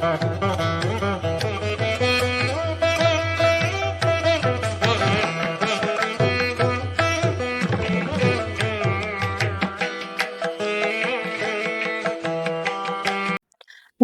Thank you.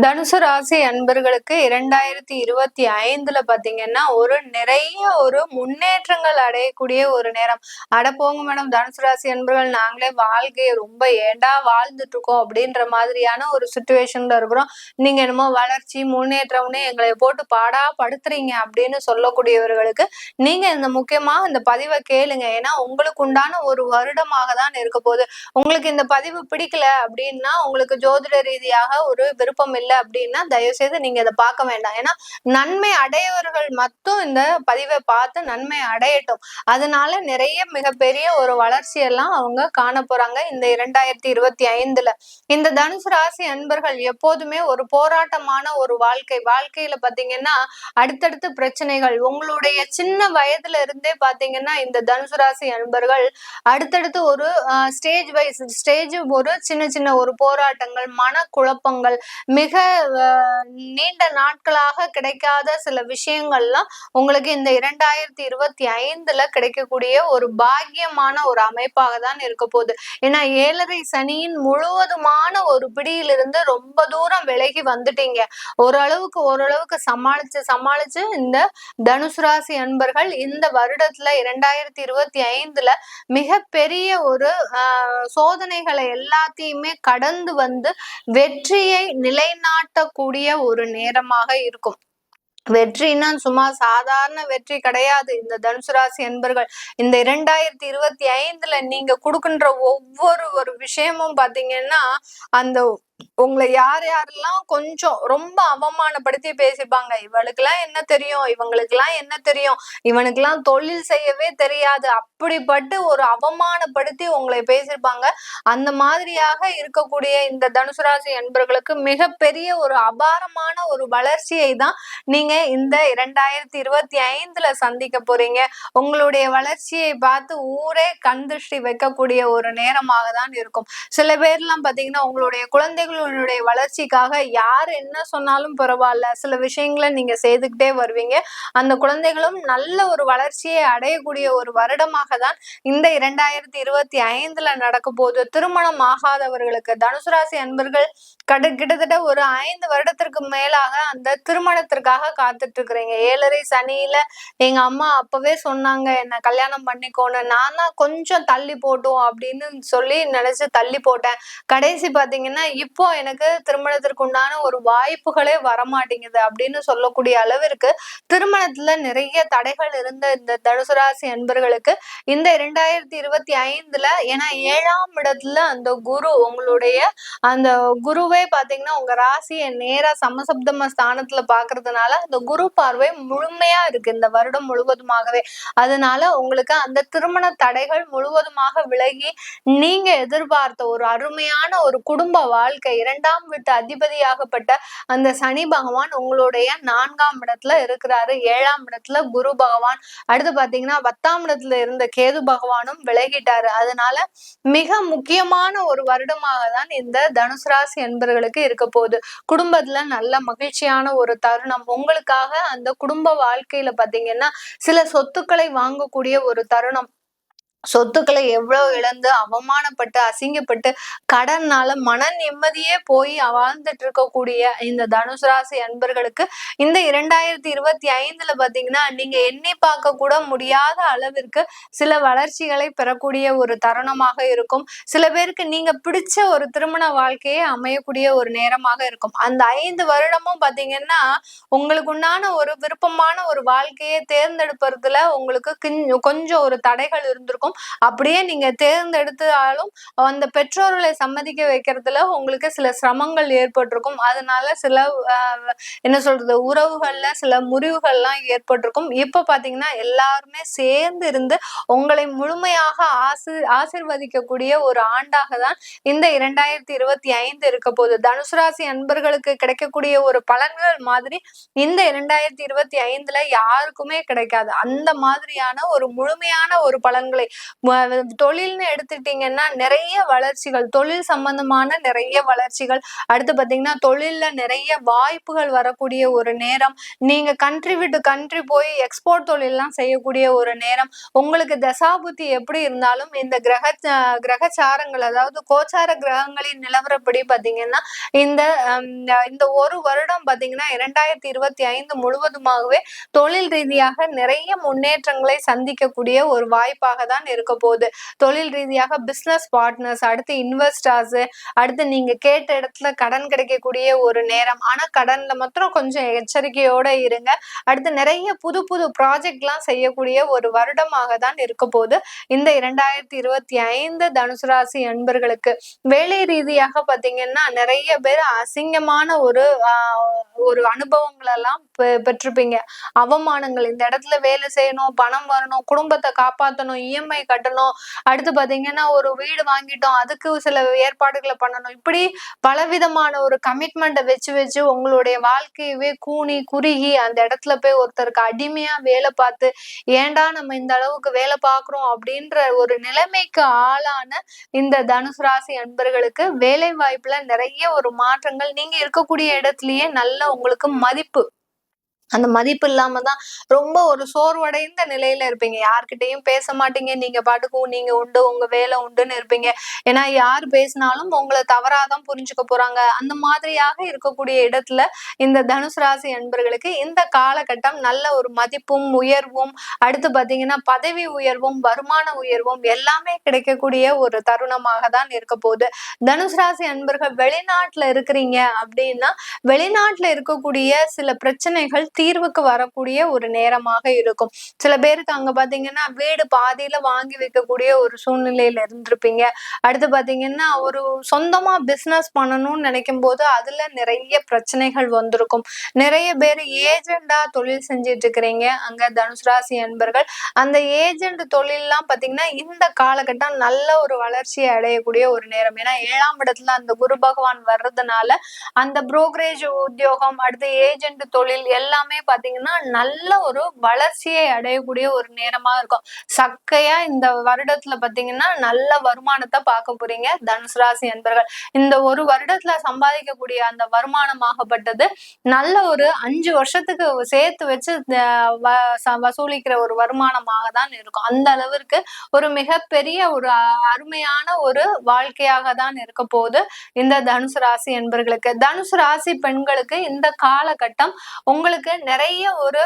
தனுசு ராசி அன்பர்களுக்கு இரண்டாயிரத்தி இருபத்தி ஐந்துல பாத்தீங்கன்னா ஒரு நிறைய ஒரு முன்னேற்றங்கள் அடையக்கூடிய ஒரு நேரம். அட போங்க மேடம் தனுசு ராசி அன்பர்கள் நாங்களே வாழ்க்கையை ரொம்ப ஏண்டா வாழ்ந்துட்டு இருக்கோம் அப்படின்ற மாதிரியான ஒரு சுச்சுவேஷன்ல இருக்கிறோம். நீங்க என்னமோ வளர்ச்சி முன்னேற்றம்னு எங்களை போட்டு பாடா படுத்துறீங்க அப்படின்னு சொல்லக்கூடியவர்களுக்கு நீங்க இந்த முக்கியமா இந்த பதிவை கேளுங்க. ஏன்னா உங்களுக்கு உண்டான ஒரு வருடமாக தான் இருக்க போகுது. உங்களுக்கு இந்த பதிவு பிடிக்கல அப்படின்னா உங்களுக்கு ஜோதிட ரீதியாக ஒரு விருப்பம் இல்லை அப்படின்னா தயவு செய்து நீங்க இதை பார்க்க வேண்டாம். ஏன்னா நன்மை அடையவர்கள் மட்டும் இந்த பதிவை பார்த்து நன்மை அடையட்டும். அதனால நிறைய மிகப்பெரிய ஒரு வளர்ச்சியெல்லாம் அவங்க காண போறாங்க. இந்த இரண்டாயிரத்தி இருபத்தி ஐந்துல. இந்த தனுசு ராசி அன்பர்கள் எப்போதுமே ஒரு போராட்டமான ஒரு வாழ்க்கை. வாழ்க்கையில பாத்தீங்கன்னா அடுத்தடுத்து பிரச்சனைகள். உங்களுடைய சின்ன வயதுல இருந்தே பாத்தீங்கன்னா இந்த தனுசு ராசி அன்பர்கள் அடுத்தடுத்து ஒரு ஸ்டேஜ் வைஸ் ஸ்டேஜ் ஒரு சின்ன சின்ன ஒரு போராட்டங்கள் மன குழப்பங்கள் மிக நீண்ட நாட்களாக கிடைக்காத சில விஷயங்கள்லாம் உங்களுக்கு இந்த இரண்டாயிரத்தி இருபத்தி ஐந்துல கிடைக்கக்கூடிய ஒரு பாக்கியமான ஒரு அமைப்பாக தான் இருக்க போகுது. ஏன்னா ஏழரை சனியின் முழுவதுமான ஒரு பிடியிலிருந்து ரொம்ப தூரம் விலகி வந்துட்டீங்க. ஓரளவுக்கு ஓரளவுக்கு சமாளிச்சு சமாளிச்சு இந்த தனுசு ராசி அன்பர்கள் இந்த வருடத்துல இரண்டாயிரத்தி இருபத்தி ஐந்துல மிகப்பெரிய ஒரு சோதனைகளை எல்லாத்தையுமே கடந்து வந்து வெற்றியை நிலைநாட்டக்கூடிய ஒரு நேரமாக இருக்கும். வெற்றின்னா சும்மா சாதாரண வெற்றி கிடையாது. இந்த தனுசு ராசி என்பர்கள் இந்த இரண்டாயிரத்தி இருபத்தி ஐந்துல நீங்க கொடுக்கின்ற ஒவ்வொரு ஒரு விஷயமும் பாத்தீங்கன்னா அந்த உங்களை யார் யாரெல்லாம் கொஞ்சம் ரொம்ப அவமானப்படுத்தி பேசிப்பாங்க. இவளுக்கெல்லாம் என்ன தெரியும்? இவங்களுக்கெல்லாம் என்ன தெரியும்? இவனுக்கெல்லாம் தொழில் செய்யவே தெரியாது. அப்படிப்பட்டு ஒரு அவமானப்படுத்தி உங்களை பேசியிருப்பாங்க அந்த மாதிரியாக இருக்கக்கூடிய இந்த தனுசு ராசி என்பர்களுக்கு மிகப்பெரிய ஒரு அபாரமான ஒரு வளர்ச்சியை தான் நீங்க இந்த இரண்டாயிரத்தி இருபத்தி ஐந்துல சந்திக்க போறீங்க. உங்களுடைய வளர்ச்சியை பார்த்து ஊரே கண் திருஷ்டி வைக்கக்கூடிய ஒரு நேரமாக தான் இருக்கும். சில பேர்லாம் பாத்தீங்கன்னா உங்களுடைய குழந்தைகள் குழந்தைகளுடைய வளர்ச்சிக்காக யார் என்ன சொன்னாலும் பரவாயில்ல. சில விஷயங்களை நீங்க செய்துக்கிட்டே வருவீங்க. அந்த குழந்தைகளும் நல்ல ஒரு வளர்ச்சியை அடையக்கூடிய ஒரு வருடமாக தான் இந்த இரண்டாயிரத்தி இருபத்தி ஐந்துல நடக்க போது திருமணம் ஆகாதவர்களுக்கு தனுசு ராசி அன்பர்கள் கடு கிட்டத்தட்ட ஒரு ஐந்து வருடத்திற்கு மேலாக அந்த திருமணத்திற்காக காத்துட்டு இருக்கிறீங்க ஏழரை சனியில எங்க அம்மா அப்பவே சொன்னாங்க என்ன கல்யாணம் பண்ணிக்கோன்னு. நான் தான் கொஞ்சம் தள்ளி போட்டோம் அப்படின்னு சொல்லி நினைச்சு தள்ளி போட்டேன். கடைசி பாத்தீங்கன்னா இப்போ எனக்கு திருமணத்திற்கு உண்டான ஒரு வாய்ப்புகளே வரமாட்டேங்குது அப்படின்னு சொல்லக்கூடிய அளவிற்கு திருமணத்துல நிறைய தடைகள் இருந்த இந்த தனுசு ராசி அன்பர்களுக்கு இந்த இரண்டாயிரத்தி இருபத்தி ஐந்துல ஏன்னா ஏழாம் இடத்துல அந்த குரு உங்களுடைய அந்த குருவே பாத்தீங்கன்னா உங்க ராசியை நேரா சமசப்தம ஸ்தானத்துல பாக்குறதுனால அந்த குரு பார்வை முழுமையா இருக்கு இந்த வருடம் முழுவதுமாகவே. அதனால உங்களுக்கு அந்த திருமண தடைகள் முழுவதுமாக விலகி நீங்க எதிர்பார்த்த ஒரு அருமையான ஒரு குடும்ப வாழ்க்கை இரண்டாம் வீட்டு அதிபதியாகப்பட்ட அந்த சனி பகவான் உங்களுடைய நான்காம் இடத்துல இருக்கிறாரு. ஏழாம் இடத்துல குரு பகவான். அடுத்து பாத்தீங்கன்னா பத்தாம் இடத்துல இருந்த கேது பகவானும் விலகிட்டாரு. அதனால மிக முக்கியமான ஒரு வருடமாக தான் இந்த தனுசு ராசி என்பவர்களுக்கு இருக்க போகுது. குடும்பத்துல நல்ல மகிழ்ச்சியான ஒரு தருணம். உங்களுக்காக அந்த குடும்ப வாழ்க்கையில பாத்தீங்கன்னா சில சொத்துக்களை வாங்கக்கூடிய ஒரு தருணம். சொத்துக்களை எவ்வளவு இழந்து அவமானப்பட்டு அசிங்கப்பட்டு கடன்னால மன நிம்மதியே போய் வாழ்ந்துட்டு இருக்கக்கூடிய இந்த தனுசு ராசி அன்பர்களுக்கு இந்த இரண்டாயிரத்தி இருபத்தி ஐந்துல பாத்தீங்கன்னா நீங்க எண்ணி பார்க்க கூட முடியாத அளவிற்கு சில வளர்ச்சிகளை பெறக்கூடிய ஒரு தருணமாக இருக்கும். சில பேருக்கு நீங்க பிடிச்ச ஒரு திருமண வாழ்க்கையே அமையக்கூடிய ஒரு நேரமாக இருக்கும். அந்த ஐந்து வருடமும் பாத்தீங்கன்னா உங்களுக்கு உண்டான ஒரு விருப்பமான ஒரு வாழ்க்கையை தேர்ந்தெடுப்பதுல உங்களுக்கு கொஞ்சம் ஒரு தடைகள் இருந்திருக்கும். அப்படியே நீங்க தேர்ந்தெடுத்தாலும் அந்த பெற்றோர்களை சம்மதிக்க வைக்கிறதுல உங்களுக்கு சில சிரமங்கள் ஏற்பட்டிருக்கும். அதனால சில என்ன சொல்றது உறவுகள்ல சில முறிவுகள்லாம் ஏற்பட்டிருக்கும். இப்ப பாத்தீங்கன்னா எல்லாருமே சேர்ந்து இருந்து உங்களை முழுமையாக ஆசி ஆசிர்வதிக்கக்கூடிய ஒரு ஆண்டாக தான் இந்த இரண்டாயிரத்தி இருபத்தி ஐந்து இருக்க போகுது. தனுசு ராசி அன்பர்களுக்கு கிடைக்கக்கூடிய ஒரு பலன்கள் மாதிரி இந்த இரண்டாயிரத்தி இருபத்தி ஐந்துல யாருக்குமே கிடைக்காது. அந்த மாதிரியான ஒரு முழுமையான ஒரு பலன்களை தொழில்னு எடுத்துட்டீங்கன்னா நிறைய வளர்ச்சிகள் தொழில் சம்பந்தமான நிறைய வளர்ச்சிகள். அடுத்து பாத்தீங்கன்னா தொழில்ல நிறைய வாய்ப்புகள் வரக்கூடிய ஒரு நேரம். நீங்க கண்ட்ரி விட்டு கண்ட்ரி போய் எக்ஸ்போர்ட் தொழிலெலாம் செய்யக்கூடிய ஒரு நேரம். உங்களுக்கு தசாபுத்தி எப்படி இருந்தாலும் இந்த கிரக கிரகச்சாரங்கள் அதாவது கோச்சார கிரகங்களின் நிலவரப்படி பாத்தீங்கன்னா இந்த இந்த ஒரு வருடம் பாத்தீங்கன்னா இரண்டாயிரத்தி இருபத்தி ஐந்து முழுவதுமாகவே தொழில் ரீதியாக நிறைய முன்னேற்றங்களை சந்திக்கக்கூடிய ஒரு வாய்ப்பாக தான் இருக்க போகுது. தொழில் ரீதியாக பிசினஸ் பார்ட்னர்ஸ் அடுத்து இன்வெஸ்டர்ஸ் அடுத்து நீங்க கேட்ட இடத்துல கடன் கிடைக்கக்கூடிய ஒரு நேரம். ஆனா கடன்ல மாத்திரம் கொஞ்சம் எச்சரிக்கையோட இருங்க. அடுத்து நிறைய புது புது ப்ராஜெக்ட் எல்லாம் செய்யக்கூடிய ஒரு வருடமாக தான் இருக்க போகுது. இந்த இரண்டாயிரத்தி இருபத்தி ஐந்து தனுசு ராசி அன்பர்களுக்கு வேலை ரீதியாக பாத்தீங்கன்னா நிறைய பேர் அசிங்கமான ஒரு ஒரு அனுபவங்கள் எல்லாம் பெற்றிருப்பீங்க. அவமானங்கள் இந்த இடத்துல வேலை செய்யணும் பணம் வரணும் குடும்பத்தை காப்பாற்றணும் இஎம்ஐ கட்டணும். அடுத்து பாத்தீங்கன்னா ஒரு வீடு வாங்கிட்டோம். அதுக்கு சில ஏற்பாடுகளை பண்ணணும். இப்படி பலவிதமான ஒரு கமிட்மெண்ட்டை வச்சு வச்சு உங்களுடைய வாழ்க்கையவே கூணி குறுகி அந்த இடத்துல போய் ஒருத்தருக்கு அடிமையா வேலை பார்த்து ஏண்டா நம்ம இந்த அளவுக்கு வேலை பார்க்குறோம் அப்படின்ற ஒரு நிலைமைக்கு ஆளான இந்த தனுசு ராசி அன்பர்களுக்கு வேலை வாய்ப்புல நிறைய ஒரு மாற்றங்கள். நீங்க இருக்கக்கூடிய இடத்துலயே நல்ல உங்களுக்கு மதிப்பு. அந்த மதிப்பு இல்லாம தான் ரொம்ப ஒரு சோர்வடைந்த நிலையில இருப்பீங்க. யார்கிட்டயும் பேச மாட்டீங்க. நீங்க பாட்டுக்கும் நீங்க உண்டு உங்க வேலை உண்டுன்னு இருப்பீங்க. ஏன்னா யார் பேசினாலும் உங்களை தவறாதான் புரிஞ்சுக்க போறாங்க. அந்த மாதிரியாக இருக்கக்கூடிய இடத்துல இந்த தனுசு ராசி அன்பர்களுக்கு இந்த காலகட்டம் நல்ல ஒரு மதிப்பும் உயர்வும் அடுத்து பாத்தீங்கன்னா பதவி உயர்வும் வருமான உயர்வும் எல்லாமே கிடைக்கக்கூடிய ஒரு தருணமாக தான் இருக்க போகுது. தனுசு ராசி அன்பர்கள் வெளிநாட்டுல இருக்கிறீங்க அப்படின்னா வெளிநாட்டுல இருக்கக்கூடிய சில பிரச்சனைகள் தீர்வுக்கு வரக்கூடிய ஒரு நேரமாக இருக்கும். சில பேருக்கு அங்க பாத்தீங்கன்னா வீடு பாதியில வாங்கி வைக்கக்கூடிய ஒரு சூழ்நிலையில இருந்திருப்பீங்க. அடுத்து பாத்தீங்கன்னா ஒரு சொந்தமா பிசினஸ் பண்ணணும்னு நினைக்கும் போது அதுல நிறைய பிரச்சனைகள் வந்திருக்கும். நிறைய பேர் ஏஜெண்டா தொழில் செஞ்சிட்டு இருக்கிறீங்க. அங்க தனுசு ராசி அன்பர்கள் அந்த ஏஜென்ட் தொழில்லாம் பாத்தீங்கன்னா இந்த காலகட்டம் நல்ல ஒரு வளர்ச்சியை அடையக்கூடிய ஒரு நேரம். ஏன்னா ஏழாம் இடத்துல அந்த குரு பகவான் வர்றதுனால அந்த புரோக்கரேஜ் உத்தியோகம் அடுத்து ஏஜென்ட் தொழில் எல்லாம் எல்லாமே பாத்தீங்கன்னா நல்ல ஒரு வளர்ச்சியை அடையக்கூடிய ஒரு நேரமா இருக்கும். சக்கையா இந்த வருடத்துல பாத்தீங்கன்னா நல்ல வருமானத்தை பார்க்க போறீங்க. தனுசு ராசி என்பர்கள் இந்த ஒரு வருடத்துல சம்பாதிக்கக்கூடிய அந்த வருமானமாகப்பட்டது நல்ல ஒரு அஞ்சு வருஷத்துக்கு சேர்த்து வச்சு வசூலிக்கிற ஒரு வருமானமாக தான் இருக்கும். அந்த அளவிற்கு ஒரு மிகப்பெரிய ஒரு அருமையான ஒரு வாழ்க்கையாக தான் இருக்க போகுது இந்த தனுசு ராசி என்பர்களுக்கு தனுசு ராசி பெண்களுக்கு இந்த காலகட்டம் உங்களுக்கு நிறைய ஒரு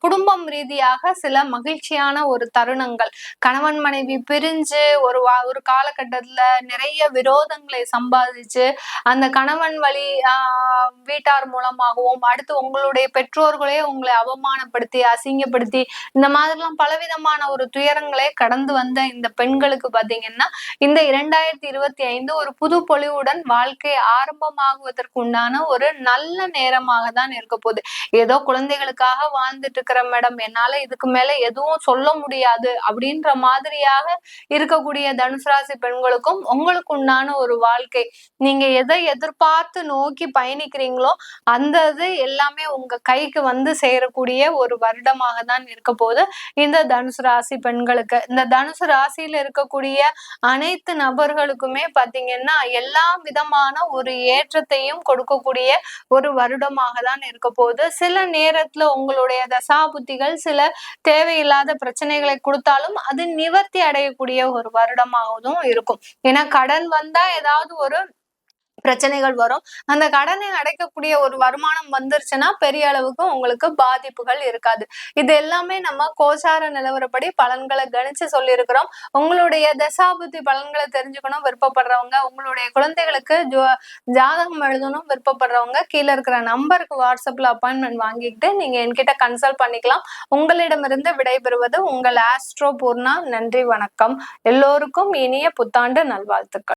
குடும்பம் ரீதியாக சில மகிழ்ச்சியான ஒரு தருணங்கள். கணவன் மனைவி பிரிஞ்சு ஒரு ஒரு காலகட்டத்துல நிறைய விரோதங்களை சம்பாதிச்சு அந்த கணவன் வழி வீட்டார் மூலமாகவும் அடுத்து உங்களுடைய பெற்றோர்களே உங்களை அவமானப்படுத்தி அசிங்கப்படுத்தி இந்த மாதிரிலாம் பலவிதமான ஒரு துயரங்களை கடந்து வந்த இந்த பெண்களுக்கு பாத்தீங்கன்னா இந்த இரண்டாயிரத்தி இருபத்தி ஐந்து ஒரு புது பொலிவுடன் வாழ்க்கை ஆரம்பமாகுவதற்கு உண்டான ஒரு நல்ல நேரமாக தான் இருக்க போகுது. ஏதோ குழந்தைகளுக்காக வாழ்ந்துட்டு இருக்கிற மேடம். என்னால இதுக்கு மேல எதுவும் சொல்ல முடியாது. அப்படின்ற மாதிரியாக இருக்கக்கூடிய தனுசு ராசி பெண்களுக்கும் உங்களுக்கு உண்டான ஒரு வாழ்க்கை. நீங்க எதை எதிர்பார்த்து நோக்கி பயணிக்கிறீங்களோ அந்த இது எல்லாமே உங்க கைக்கு வந்து சேரக்கூடிய ஒரு வருடமாக தான் இருக்க போது இந்த தனுசு ராசி பெண்களுக்கு. இந்த தனுசு ராசியில இருக்கக்கூடிய அனைத்து நபர்களுக்குமே பாத்தீங்கன்னா எல்லா விதமான ஒரு ஏற்றத்தையும் கொடுக்கக்கூடிய ஒரு வருடமாக தான் இருக்க போகுது. சில நேரத்துல உங்களுடைய தசா புத்திகள் சில தேவையில்லாத பிரச்சனைகளை கொடுத்தாலும் அது நிவர்த்தி அடையக்கூடிய ஒரு வருடமாகவும் இருக்கும். ஏன்னா கடன் வந்தா ஏதாவது ஒரு பிரச்சனைகள் வரும். அந்த கடனை அடைக்கக்கூடிய ஒரு வருமானம் வந்துருச்சுன்னா பெரிய அளவுக்கு உங்களுக்கு பாதிப்புகள் இருக்காது. இது எல்லாமே நம்ம கோசார நிலவரப்படி பலன்களை கணிச்சு சொல்லியிருக்கிறோம். உங்களுடைய தசாபுத்தி பலன்களை தெரிஞ்சுக்கணும் விருப்பப்படுறவங்க. உங்களுடைய குழந்தைகளுக்கு ஜாதகம் எழுதணும் விருப்பப்படுறவங்க. கீழே இருக்கிற நம்பருக்கு வாட்ஸ்அப்ல அப்பாயின்மெண்ட் வாங்கிக்கிட்டு நீங்க என்கிட்ட கன்சல்ட் பண்ணிக்கலாம். உங்களிடமிருந்து விடைபெறுவது உங்கள் ஆஸ்ட்ரோ பூர்ணா. நன்றி வணக்கம். எல்லோருக்கும் இனிய புத்தாண்டு நல்வாழ்த்துக்கள்.